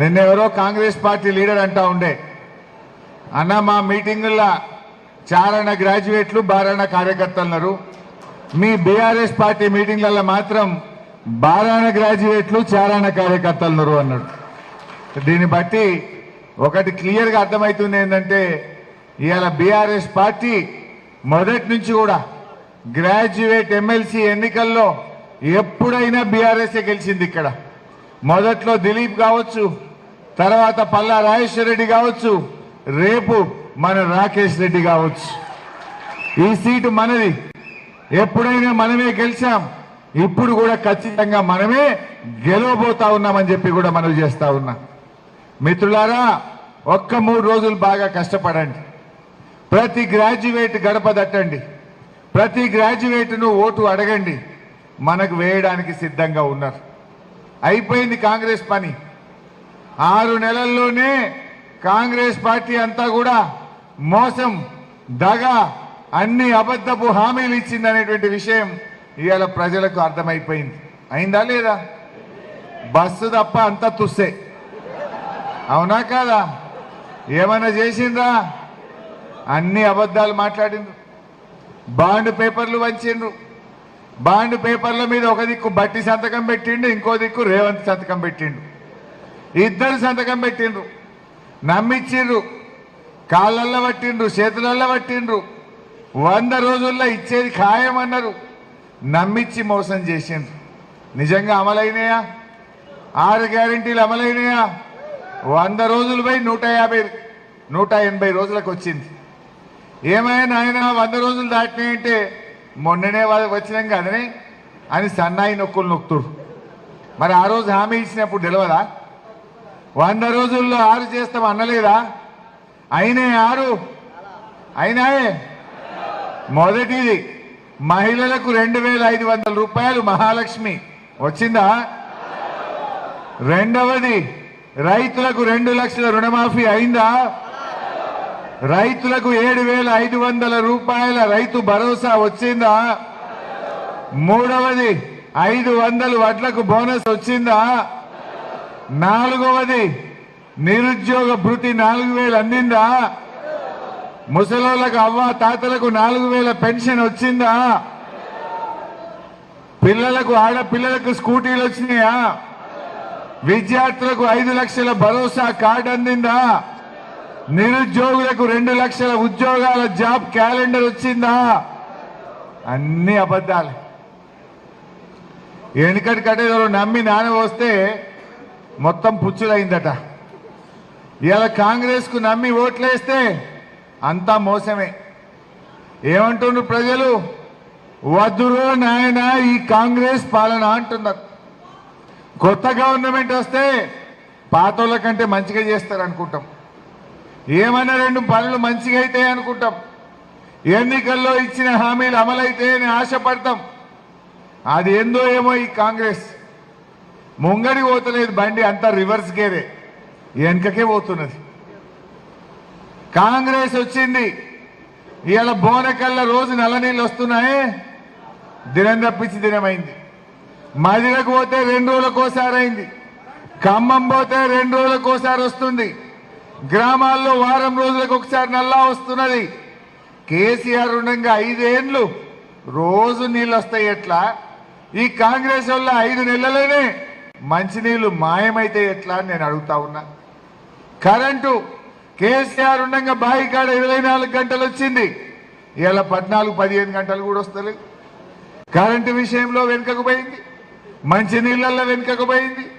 నిన్నెవరో Congress party leader అంటా ఉండే. అన్న మా మీటింగుల్లో చారణ గ్రాడ్యుయేట్లు బారాణ కార్యకర్తలు ఉన్నారు మీ బీఆర్ఎస్ పార్టీ మీటింగ్లలో మాత్రం బారాణ గ్రాడ్యుయేట్లు చారాణ కార్యకర్తలు ఉన్నారు అన్నాడు. దీన్ని బట్టి ఒకటి క్లియర్గా అర్థమవుతుంది ఏంటంటే ఇవాళ బీఆర్ఎస్ పార్టీ మొదటి నుంచి కూడా గ్రాడ్యుయేట్ ఎమ్మెల్సీ ఎన్నికల్లో ఎప్పుడైనా బీఆర్ఎస్ఏ గెలిచింది ఇక్కడ. మొదట్లో దిలీప్ కావచ్చు తర్వాత పల్లా రాజేశ్వర రెడ్డి కావచ్చు రేపు మన రాకేష్ రెడ్డి కావచ్చు. ఈ సీటు మనది. ఎప్పుడైనా మనమే గెలిచాం ఇప్పుడు కూడా ఖచ్చితంగా మనమే గెలవబోతా ఉన్నామని చెప్పి కూడా మనం చేస్తా ఉన్నాం. మిత్రులారా ఒక్క మూడు రోజులు బాగా కష్టపడండి. ప్రతి గ్రాడ్యుయేట్ గడప దట్టండి. ప్రతి గ్రాడ్యుయేట్ను ఓటు అడగండి. మనకు వేయడానికి సిద్ధంగా ఉన్నారు. అయిపోయింది కాంగ్రెస్ పని. ఆరు నెలల్లోనే కాంగ్రెస్ పార్టీ అంతా కూడా మోసం దగ అన్ని అబద్ధపు హామీలు ఇచ్చింది అనేటువంటి విషయం ఇవాళ ప్రజలకు అర్థమైపోయింది. అయిందా లేదా? బస్సు తప్ప అంతా తుస్సే. అవునా కాదా? ఏమైనా చేసిండ్రా? అన్ని అబద్ధాలు మాట్లాడిండ్రు. బాండ్ పేపర్లు వంచిండ్రు. బాండ్ పేపర్ల మీద ఒక దిక్కు బట్టి సంతకం పెట్టిండు ఇంకో దిక్కు రేవంత్ సంతకం పెట్టిండు. ఇద్దరు సంతకం పెట్టిండ్రు. నమ్మిచ్చిండ్రు. కాళ్ళల్లో పట్టిండ్రు చేతులల్లో పట్టిండ్రు. వంద రోజుల్లో ఇచ్చేది ఖాయమన్నారు. నమ్మిచ్చి మోసం చేసిండ్రు. నిజంగా అమలైనయా? ఆరు గ్యారంటీలు అమలైనయా? వంద రోజులు పోయి నూట యాభై నూట ఎనభై రోజులకు వచ్చింది. ఏమైనా ఆయన వంద రోజులు దాటినాయంటే మొన్ననే వాళ్ళకి వచ్చినాం కదని అని సన్నాయి నొక్కులు నొక్కుతుడు. మరి ఆ రోజు హామీ ఇచ్చినప్పుడు తెలియదా వంద రోజుల్లో ఆరు చేస్తాం అనలేదా? అయినే ఆరు. అయినాయే. మొదటిది మహిళలకు రెండు వేల ఐదు వందల రూపాయలు మహాలక్ష్మి. వచ్చిందా? రెండవది రైతులకు రెండు లక్షల రుణమాఫీ అయిందా? రైతులకు ఏడు వేల ఐదు వందల రూపాయల రైతు భరోసా వచ్చిందా? మూడవది ఐదు వందలు వడ్లకు బోనస్ వచ్చిందా? నాలుగవది నిరుద్యోగ భృతి నాలుగు వేలు అందిందా? ముసలోళ్ళకు అవ్వ తాతలకు నాలుగు వేల పెన్షన్ వచ్చిందా? పిల్లలకు ఆడపిల్లలకు స్కూటీలు వచ్చినాయా? విద్యార్థులకు ఐదు లక్షల భరోసా కార్డు అందిందా? నిరుద్యోగులకు రెండు లక్షల ఉద్యోగాల జాబ్ క్యాలెండర్ వచ్చిందా? అన్ని అబద్ధాలు. వెనుకటి కట్టేదో నమ్మి నాన్న వస్తే మొత్తం పుచ్చులైందట. ఇలా కాంగ్రెస్కు నమ్మి ఓట్లేస్తే అంతా మోసమే. ఏమంటున్నారు ప్రజలు? వద్దురో నాయన ఈ కాంగ్రెస్ పాలన అంటున్నారు. కొత్త గవర్నమెంట్ వస్తే పాతోళ్ళ కంటే మంచిగా చేస్తారు అనుకుంటాం ఏమన్నా రెండు పనులు మంచిగా అయితే అనుకుంటాం. ఎన్నికల్లో ఇచ్చిన హామీలు అమలైతాయని ఆశపడతాం. అది ఏందో ఏమో ఈ కాంగ్రెస్. ముంగడి పోతలేదు బండి అంతా రివర్స్ గేరే వెనుకకే పోతున్నది. కాంగ్రెస్ వచ్చింది. ఇవాళ బోనకల్ల రోజు నల్ల నీళ్ళు వస్తున్నాయే. దినం తప్పించి దినమైంది. మదిరకు పోతే రెండు రోజులకోసారి అయింది. ఖమ్మం పోతే రెండు రోజులకోసారి వస్తుంది. గ్రామాల్లో వారం రోజులకు ఒకసారి నల్లా వస్తున్నది. కేసీఆర్ ఉండగా ఐదేండ్లు. రోజు నీళ్ళు వస్తాయి ఎట్లా? ఈ కాంగ్రెస్ వల్ల ఐదు నెలలనే మంచినీళ్ళు మాయమైతే ఎట్లా అని నేను అడుగుతా ఉన్నా. కరెంటు. కేసీఆర్ ఉండగా బావి కాడ ఇరవై నాలుగు గంటలు వచ్చింది. ఇలా పద్నాలుగు పదిహేను గంటలు కూడా వస్తలేదు కరెంటు విషయంలో వెనుకకు పోయింది. మంచి నీళ్ళల్లో వెనుకకు పోయింది.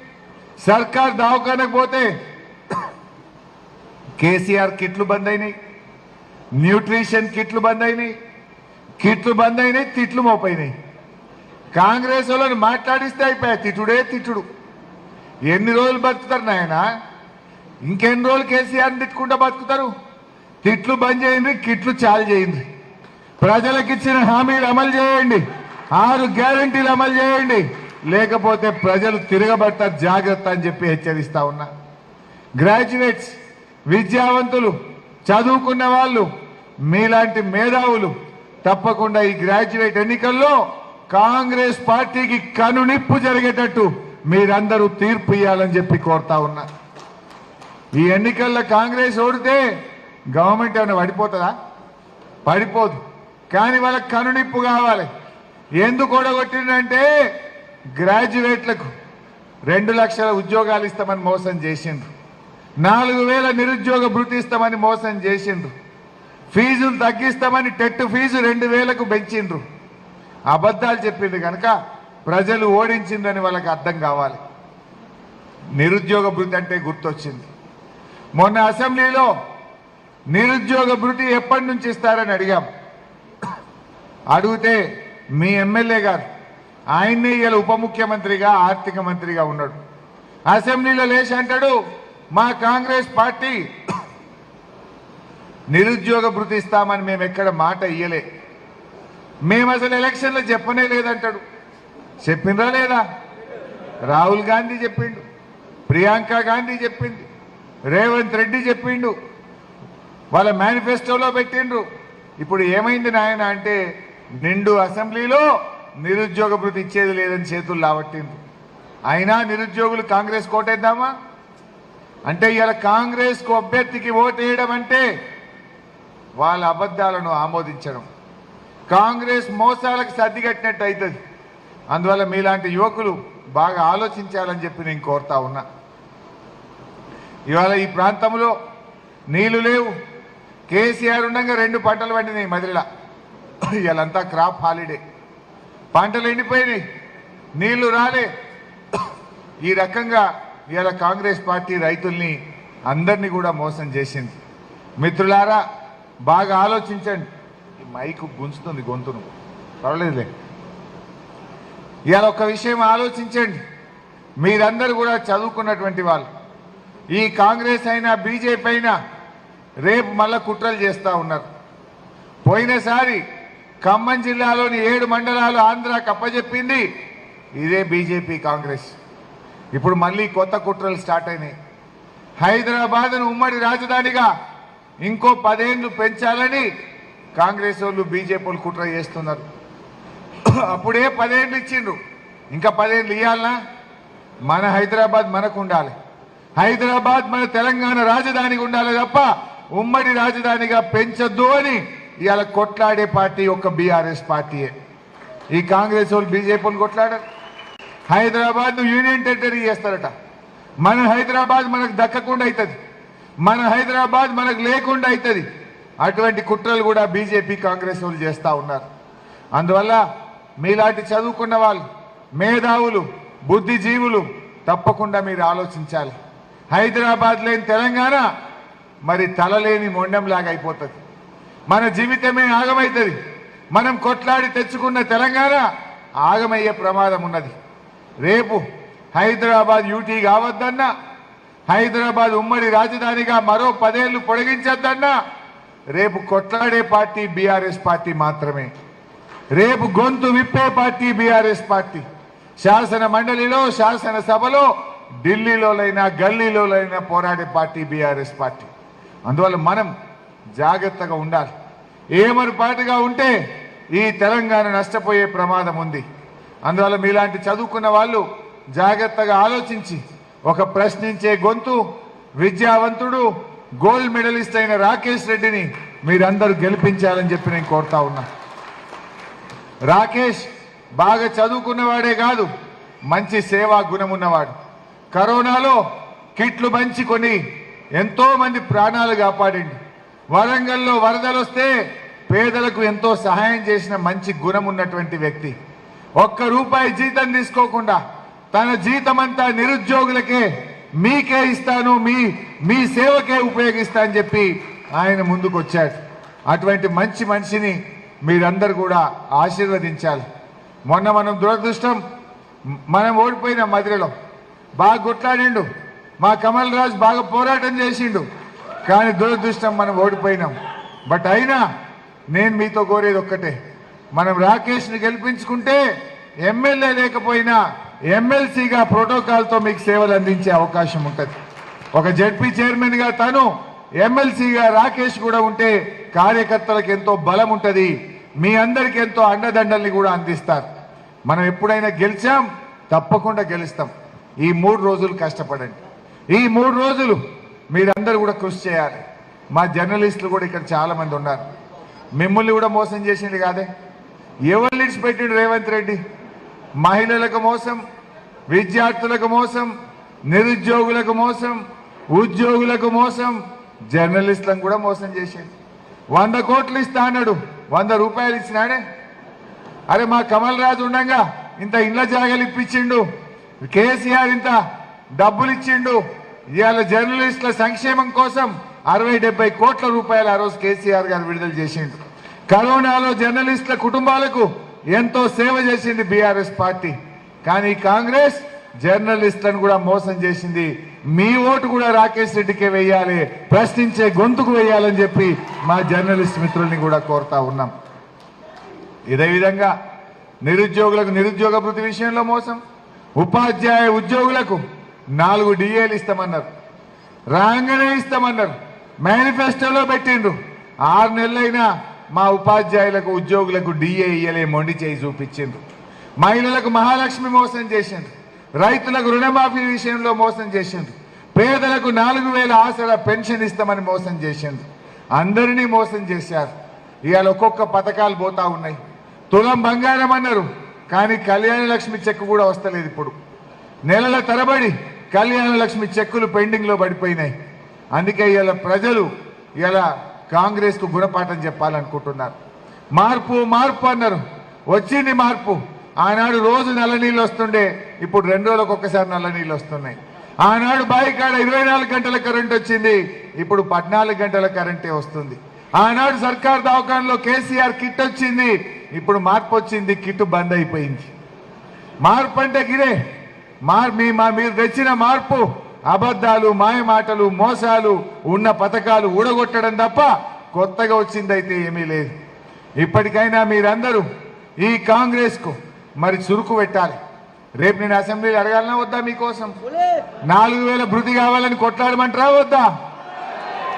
సర్కార్ దవాఖానకు పోతే కేసీఆర్ కిట్లు బంద్ అయినాయి. న్యూట్రిషన్ కిట్లు బంద్ అయినాయి. కిట్లు బంద్ అయినాయి తిట్లు మోపోయినాయి కాంగ్రెస్ వాళ్ళని మాట్లాడిస్తే అయిపోయా తిట్టుడే తిట్టుడు. ఎన్ని రోజులు బతుకుతారు నాయన? ఇంకెన్ని రోజులు కేసీఆర్ని తిట్టుకుంటా బతుకుతారు? తిట్లు బంద్ చేయండి కిట్లు చాలు చేయండి. ప్రజలకు ఇచ్చిన హామీలు అమలు చేయండి. ఆరు గ్యారంటీలు అమలు చేయండి. లేకపోతే ప్రజలు తిరగబడతారు జాగ్రత్త అని చెప్పి హెచ్చరిస్తా ఉన్నా. గ్రాడ్యుయేట్స్ విద్యావంతులు చదువుకున్న వాళ్ళు మీలాంటి మేధావులు తప్పకుండా ఈ గ్రాడ్యుయేట్ ఎన్నికల్లో కాంగ్రెస్ పార్టీకి కనునిప్పు జరిగేటట్టు మీరందరూ తీర్పు ఇవ్వాలని చెప్పి కోరుతా ఉన్నా. ఈ ఎన్నికల్లో కాంగ్రెస్ ఓడితే గవర్నమెంట్ ఏమైనా పడిపోతుందా? పడిపోదు. కానీ వాళ్ళకి కనునిప్పు కావాలి. ఎందుకు ఓడగొట్టిందంటే గ్రాడ్యుయేట్లకు రెండు లక్షల ఉద్యోగాలు ఇస్తామని మోసం చేసిండ్రు. నాలుగు వేల నిరుద్యోగ భృతి ఇస్తామని మోసం చేసిండ్రు. ఫీజులు తగ్గిస్తామని టెట్ ఫీజు రెండు వేలకు పెంచిండ్రు. అబద్ధాలు చెప్పిండ్రు కనుక ప్రజలు ఓడించిందని వాళ్ళకి అర్థం కావాలి. నిరుద్యోగ భృతి అంటే గుర్తొచ్చింది. మొన్న అసెంబ్లీలో నిరుద్యోగ భృతి ఎప్పటి నుంచి ఇస్తారని అడిగాం. అడిగితే మీ ఎమ్మెల్యే గారు ఆయన్నే ఇవాళ ఉప ముఖ్యమంత్రిగా ఆర్థిక మంత్రిగా ఉన్నాడు. అసెంబ్లీలో లేచి అంటాడు మా కాంగ్రెస్ పార్టీ నిరుద్యోగ భృతి ఇస్తామని మేము ఎక్కడ మాట ఇయ్యలే. మేము అసలు ఎలక్షన్లో చెప్పనే లేదంటాడు. చెప్పిండ్రా లేదా? రాహుల్ గాంధీ చెప్పిండు ప్రియాంక గాంధీ చెప్పింది రేవంత్ రెడ్డి చెప్పిండు వాళ్ళ మేనిఫెస్టోలో పెట్టిండ్రు. ఇప్పుడు ఏమైంది నాయన అంటే నిండు అసెంబ్లీలో నిరుద్యోగ భృతి ఇచ్చేది లేదని చేతులు లావట్టింది అయినా నిరుద్యోగులు కాంగ్రెస్ కోటేద్దామా? అంటే ఇలా కాంగ్రెస్కు అభ్యర్థికి ఓటేయడం అంటే వాళ్ళ అబద్ధాలను ఆమోదించడం. కాంగ్రెస్ మోసాలకు సర్దిగట్టినట్టు అవుతుంది అందువల్ల మీలాంటి యువకులు బాగా ఆలోచించాలని చెప్పి నేను కోరుతా ఉన్నా. ఇవాళ ఈ ప్రాంతంలో నీళ్ళు లేవు. కేసీఆర్ ఉండగా రెండు పంటలు పండినాయి మదిరిలా. ఇవాళంతా క్రాప్ హాలిడే. పంటలు ఎండిపోయినాయి. నీళ్ళు రాలే. ఈ రకంగా ఇవాళ కాంగ్రెస్ పార్టీ రైతుల్ని అందరినీ కూడా మోసం చేసింది. మిత్రులారా బాగా ఆలోచించండి. ఈ మైకు గుంచుతుంది గొంతును. పర్వాలేదులే. ఇవాళ ఒక విషయం ఆలోచించండి. మీరందరూ కూడా చదువుకున్నటువంటి వాళ్ళు. ఈ కాంగ్రెస్ అయినా బీజేపీ అయినా రేపు మళ్ళా కుట్రలు చేస్తూ ఉన్నారు. పోయినసారి ఖమ్మం జిల్లాలోని ఏడు మండలాలు ఆంధ్ర కప్పజెప్పింది ఇదే బీజేపీ కాంగ్రెస్. ఇప్పుడు మళ్ళీ కొత్త కుట్రలు స్టార్ట్ అయినాయి. హైదరాబాద్ను ఉమ్మడి రాజధానిగా ఇంకో పదేండ్లు పెంచాలని కాంగ్రెస్ వాళ్ళు బీజేపీ వాళ్ళు కుట్ర చేస్తున్నారు. అప్పుడే పదేళ్ళు ఇచ్చిండ్రు. ఇంకా పదేళ్ళు ఇవ్వాలనా మన హైదరాబాద్ మనకు ఉండాలి. హైదరాబాద్ మన తెలంగాణ రాజధానికి ఉండాలి తప్ప ఉమ్మడి రాజధానిగా పెంచొద్దు అని ఇవాళ కొట్లాడే పార్టీ ఒక బీఆర్ఎస్ పార్టీయే. ఈ కాంగ్రెస్ వాళ్ళు బీజేపీ వాళ్ళు కొట్లాడారు. హైదరాబాద్ యూనియన్ టెరిటరీ చేస్తారట. మన హైదరాబాద్ మనకు దక్కకుండా అవుతుంది మన హైదరాబాద్ మనకు లేకుండా అవుతుంది అటువంటి కుట్రలు కూడా బీజేపీ కాంగ్రెస్ వాళ్ళు చేస్తూ ఉన్నారు. అందువల్ల మీలాంటి చదువుకున్న వాళ్ళు మేధావులు బుద్ధిజీవులు తప్పకుండా మీరు ఆలోచించాలి. హైదరాబాద్ లేని తెలంగాణ మరి తలలేని మొండంలాగా అయిపోతుంది. మన జీవితమే ఆగమవుతుంది మనం కొట్లాడి తెచ్చుకున్న తెలంగాణ ఆగమయ్యే ప్రమాదం ఉన్నది. రేపు హైదరాబాద్ యూటీ కావద్దన్నా హైదరాబాద్ ఉమ్మడి రాజధానిగా మరో పదేళ్ళు పొడిగించద్దన్నా రేపు కొట్లాడే పార్టీ బీఆర్ఎస్ పార్టీ మాత్రమే. రేపు గొంతు విప్పే పార్టీ బీఆర్ఎస్ పార్టీ. శాసన మండలిలో శాసన సభలో ఢిల్లీలోనైనా గల్లీలోనైనా పోరాడే పార్టీ బీఆర్ఎస్ పార్టీ. అందువల్ల మనం జాగ్రత్తగా ఉండాలి. ఏమరుపాటుగా ఉంటే ఈ తెలంగాణ నష్టపోయే ప్రమాదం ఉంది. అందువల్ల మీలాంటి చదువుకున్న వాళ్ళు జాగ్రత్తగా ఆలోచించి ఒక ప్రశ్నించే గొంతు విద్యావంతుడు గోల్డ్ మెడలిస్ట్ అయిన రాకేష్ రెడ్డిని మీరందరూ గెలిపించాలని చెప్పి నేను కోరుతా ఉన్నా. రాకేష్ బాగా చదువుకున్నవాడే కాదు మంచి సేవా గుణం ఉన్నవాడు. కరోనాలో కిట్లు మంచి కొని ఎంతో మంది ప్రాణాలు కాపాడండి. వరంగల్లో వరదలు వస్తే పేదలకు ఎంతో సహాయం చేసిన మంచి గుణం ఉన్నటువంటి వ్యక్తి. ఒక్క రూపాయి జీతం తీసుకోకుండా తన జీతమంతా నిరుద్యోగులకే మీకే ఇస్తాను మీ మీ సేవకే ఉపయోగిస్తా అని చెప్పి ఆయన ముందుకు వచ్చాడు అటువంటి మంచి మనిషిని మీరందరూ కూడా ఆశీర్వదించాలి. మొన్న మనం దురదృష్టం మనం ఓడిపోయిన మధురలో బాగా కొట్లాడిండు మా కమల్ రాజ్ బాగా పోరాటం చేసిండు కానీ దురదృష్టం మనం ఓడిపోయినాం. బట్ అయినా నేను మీతో కోరేది ఒక్కటే మనం రాకేష్ని గెలిపించుకుంటే ఎమ్మెల్యే లేకపోయినా ఎమ్మెల్సీగా ప్రోటోకాల్తో మీకు సేవలు అందించే అవకాశం ఉంటుంది. ఒక జడ్పీ చైర్మన్గా తను ఎమ్మెల్సీగా రాకేష్ కూడా ఉంటే కార్యకర్తలకు ఎంతో బలం ఉంటుంది. మీ అందరికి ఎంతో అండదండల్ని కూడా అందిస్తారు. మనం ఎప్పుడైనా గెలిచాం తప్పకుండా గెలుస్తాం. ఈ మూడు రోజులు కష్టపడండి. ఈ మూడు రోజులు మీరందరూ కూడా కృషి చేయాలి. మా జర్నలిస్టులు కూడా ఇక్కడ చాలా మంది ఉన్నారు. మిమ్మల్ని కూడా మోసం చేసింది కాదే. ఎవరు విడిచిపెట్టిండు రేవంత్ రెడ్డి? మహిళలకు మోసం విద్యార్థులకు మోసం నిరుద్యోగులకు మోసం ఉద్యోగులకు మోసం జర్నలిస్టులను కూడా మోసం చేసిండు వంద కోట్లు ఇస్తా అన్నాడు. వంద రూపాయలు ఇచ్చినాడే. అరే మా కమల్ రాజు ఉండగా ఇంత ఇండ్ల జాగాలు ఇప్పించిండు. కేసీఆర్ ఇంత డబ్బులు ఇచ్చిండు. ఇవాళ జర్నలిస్టుల సంక్షేమం కోసం అరవై డెబ్బై కోట్ల రూపాయలు ఆ రోజు కేసీఆర్ గారు విడుదల చేసిండు కరోనాలో జర్నలిస్టుల కుటుంబాలకు ఎంతో సేవ చేసింది బీఆర్ఎస్ పార్టీ. కానీ కాంగ్రెస్ జర్నలిస్టులను కూడా మోసం చేసింది. మీ ఓటు కూడా రాకేష్ రెడ్డికే వేయాలి ప్రశ్నించే గొంతుకు వేయాలని చెప్పి మా జర్నలిస్ట్ మిత్రుల్ని కూడా కోరుతా ఉన్నాం. ఇదే విధంగా నిరుద్యోగులకు నిరుద్యోగ భృతి విషయంలో మోసం ఉపాధ్యాయ ఉద్యోగులకు నాలుగు డిఏలు ఇస్తామన్నారు రాగానే ఇస్తామన్నారు మేనిఫెస్టోలో పెట్టిండ్రు. ఆరు నెలలైనా మా ఉపాధ్యాయులకు ఉద్యోగులకు డిఏ ఇయ్యలే మొండి చేయి చూపించిండ్రు. మహిళలకు మహాలక్ష్మి మోసం చేసింది రైతులకు రుణమాఫీ విషయంలో మోసం చేసింది పేదలకు నాలుగు వేల ఆసరా పెన్షన్ ఇస్తామని మోసం చేసింది అందరినీ మోసం చేశారు. ఇవాళ ఒక్కొక్క పథకాలు పోతా ఉన్నాయి. తులం బంగారం అన్నారు కానీ కళ్యాణ లక్ష్మి చెక్ కూడా వస్తలేదు ఇప్పుడు. నెలల తరబడి కళ్యాణ లక్ష్మి చెక్కులు పెండింగ్లో పడిపోయినాయి. అందుకే ఇవాళ ప్రజలు ఇలా కాంగ్రెస్కు గుణపాఠం చెప్పాలనుకుంటున్నారు. మార్పు మార్పు అన్నారు. వచ్చింది మార్పు. ఆనాడు రోజు నల్ల నీళ్ళు వస్తుండే. ఇప్పుడు రెండు రోజులకు ఒక్కసారి నల్ల నీళ్ళు వస్తున్నాయి. ఆనాడు బాయికాడ ఇరవై నాలుగు గంటల కరెంట్ వచ్చింది. ఇప్పుడు పద్నాలుగు గంటల కరెంటే వస్తుంది. ఆనాడు సర్కార్ దవాఖానలో కేసీఆర్ కిట్ వచ్చింది. ఇప్పుడు మార్పు వచ్చింది కిట్ బంద్ అయిపోయింది. మార్పు అంటే గిరే. మార్ మీ మా మీరు తెచ్చిన మార్పు. అబద్ధాలు మాయమాటలు మోసాలు ఉన్న పథకాలు ఊడగొట్టడం తప్ప కొత్తగా వచ్చిందైతే ఏమీ లేదు. ఇప్పటికైనా మీరందరూ ఈ కాంగ్రెస్కు మరి చురుకు పెట్టాలి. రేపు నేను అసెంబ్లీలో అడగాలన్నా వద్దా మీకోసం? నాలుగు వేల భృతి కావాలని కొట్లాడమంటారా వద్దా?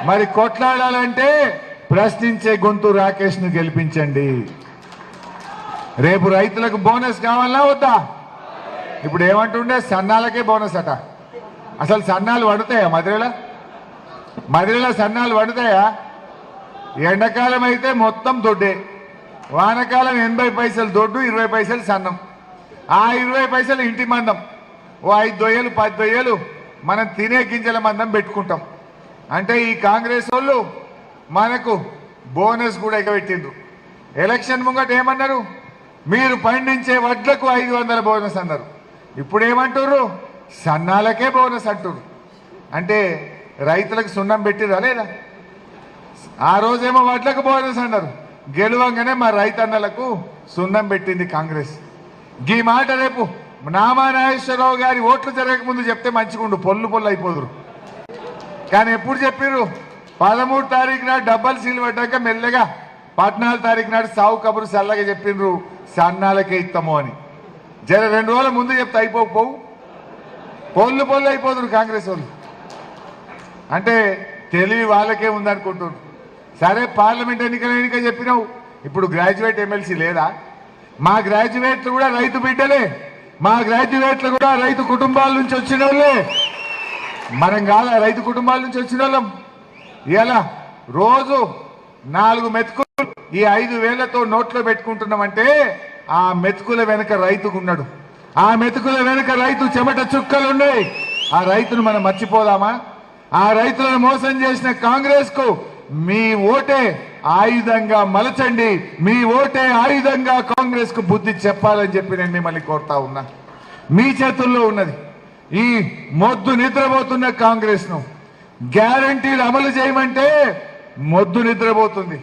మరి కొట్లాడాలంటే ప్రశ్నించే గొంతు రాకేష్ను గెలిపించండి. రేపు రైతులకు బోనస్ కావాలన్నా వద్దా? ఇప్పుడు ఏమంటుండే? సన్నాలకే బోనస్ అట. అసలు సన్నాలు పడుతాయా మధురలో? మధురలో సన్నాలు పడుతాయా? ఎండాకాలం అయితే మొత్తం దొడ్డే. వానకాలం ఎనభై పైసలు దొడ్డు ఇరవై పైసలు సన్నం. ఆ ఇరవై పైసలు ఇంటి మందం. ఓ ఐదు దొయ్యలు పది దొయ్యలు మనం తినే గింజల మందం పెట్టుకుంటాం. అంటే ఈ కాంగ్రెస్ వాళ్ళు మనకు బోనస్ కూడా ఎగబెట్టిండ్రు. ఎలక్షన్ ముంగట ఏమన్నారు? మీరు పండించే వడ్లకు ఐదు వందల బోనస్ అన్నారు. ఇప్పుడు ఏమంటారు సన్నాలకే బోనస్ అంటారు అంటే రైతులకు సున్నం పెట్టిరా లేదా? ఆ రోజేమో వడ్లకు బోనస్ అన్నారు. గెలవంగానే మా రైతన్నలకు సున్నం పెట్టింది కాంగ్రెస్. ఈ మాట రేపు నామానాగేశ్వరరావు గారి ఓట్లు జరగక ముందు చెప్తే మంచిగుండు పొల్లు పొల్లు అయిపోదురు. కానీ ఎప్పుడు చెప్పిర్రు? పదమూడు తారీఖు నాడు డబ్బలు సీలు పడ్డాక మెల్లగా పద్నాలుగు తారీఖు నాడు సావు కబురు చల్లగా చెప్పిండ్రు సన్నాలకే ఇస్తాము అని. జర రెండు రోజుల ముందు చెప్తే అయిపోకపోవు. పొల్లు పొల్లు అయిపోదురు కాంగ్రెస్ వాళ్ళు. అంటే తెలివి వాళ్ళకే ఉందనుకుంటున్నారు. సరే పార్లమెంట్ ఎన్నికల ఎన్నిక చెప్పినావు. ఇప్పుడు గ్రాడ్యుయేట్ ఎమ్మెల్సీ లేదా? మా గ్రాడ్యుయేట్లు కూడా రైతు బిడ్డలే. మా గ్రాడ్యుయేట్లు కూడా రైతు కుటుంబాల నుంచి వచ్చిన వాళ్ళే మనం కాదా రైతు కుటుంబాల నుంచి వచ్చిన వాళ్ళం ఇలా రోజు నాలుగు మెతుకులు ఈ ఐదు వేలతో నోట్లో పెట్టుకుంటున్నామంటే ఆ మెతుకుల వెనక రైతుకున్నాడు ఆ మెతుకుల వెనుక రైతు చెమట చుక్కలు ఉన్నాయి ఆ రైతును మనం మర్చిపోదామా? ఆ రైతులను మోసం చేసిన కాంగ్రెస్కు మీ ఓటే ఆయుధంగా మలచండి మీ ఓటే ఆయుధంగా కాంగ్రెస్కు బుద్ధి చెప్పాలని చెప్పి నేను మిమ్మల్ని కోరుతా ఉన్నా. మీ చేతుల్లో ఉన్నది. ఈ మొద్దు నిద్రపోతున్న కాంగ్రెస్ను గ్యారంటీలు అమలు చేయమంటే మొద్దు నిద్రపోతుంది.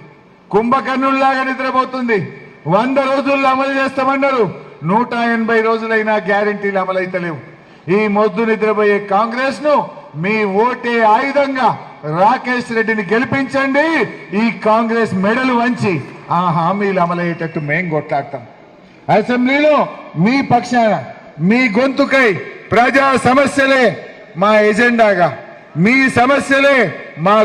కుంభకర్ణుల్లాగా నిద్రపోతుంది. వంద రోజుల్లో అమలు చేస్తామన్నారు. నూట ఎనభై రోజులైనా గ్యారంటీలు అమలైతలేవు. ఈ మొద్దు నిద్రపోయే కాంగ్రెస్ను మీ ఓటే ఆయుధంగా రాకేష్ రెడ్డిని గెలిపించండి. ఈ కాంగ్రెస్ మెడలు వంచి ఆ హామీలు అమలయ్యేటట్టు మేం కొట్లాడతాం. అసెంబ్లీలో మీ పక్షాన మీ గొంతుకై ప్రజా సమస్యలే మా ఎజెండాగా మీ సమస్యలే మా